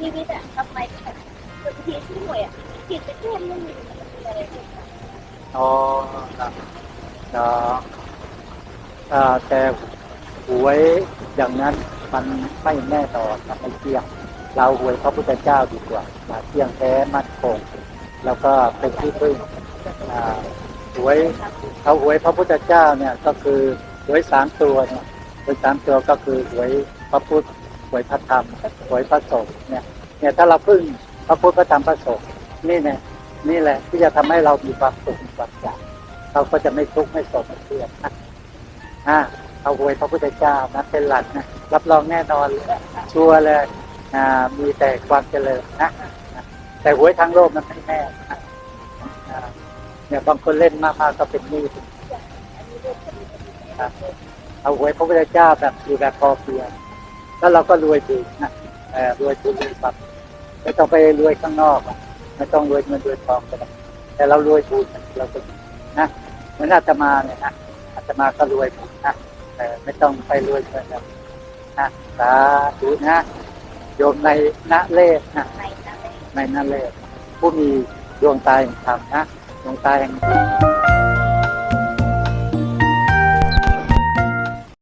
ชีวิตอะทำไมแบบบางทีที่หน่วยอะผิดไปเรื่องนึงมันมีอะไรขึ้นมาอ๋อครับเนาะอ่าแต่หวยอย่างนั้นมันไม่แน่นอนมันไม่เที่ยง เราหวยพระพุทธเจ้าดีกว่าเที่ยงแท้มั่นคง แล้วก็เป็นที่พึ่งอ่าหวยเขาหวยพระพุทธเจ้าเนี่ยก็คือหวยสามตัวเนี่ยหวยสามตัวก็คือหวยพระพุทธหวยพระธรรมหวยพระสงฆ์เนี่ย เนี่ยถ้าเราพึ่งพระพุทธพระธรรมพระสงฆ์นี่เนี่ยนี่แหละที่จะทำให้เรามีความสุขมีความใจเราก็จะไม่ทุกข์ไม่โศกไม่เครียดนะอ่าเอาหวยพระพุทธเจ้านะเป็นหลักนะรับรองแน่นอนเลยชัวร์เลยอ่ามีแต่ความเจริญนะแต่หวยทางโลกมันไม่แน่นะเนี่ยบางคนเล่นมากๆก็เป็นหนี้เอเอาหวยพระพุทธเจ้าแบบอยู่แบบพอเพียงแล้วเราก็รวยดีนะ เออรวยดีแบบไม่ต้องไปรวยข้างนอกอะไม่ต้องรวยเงินรวยทองก็ได้แต่เรารวยบุญเราก็นะเหมือนอาตมาเนี่ยนะอาตมาก็รวยบุญนะแต่ไม่ต้องไปรวยเงินแล้วนะสาธุนะโยมในนาเลศนะในนั้นเลยในนาเลศผู้มีดวงตาแห่งธรรมนะดวงตาแห่ง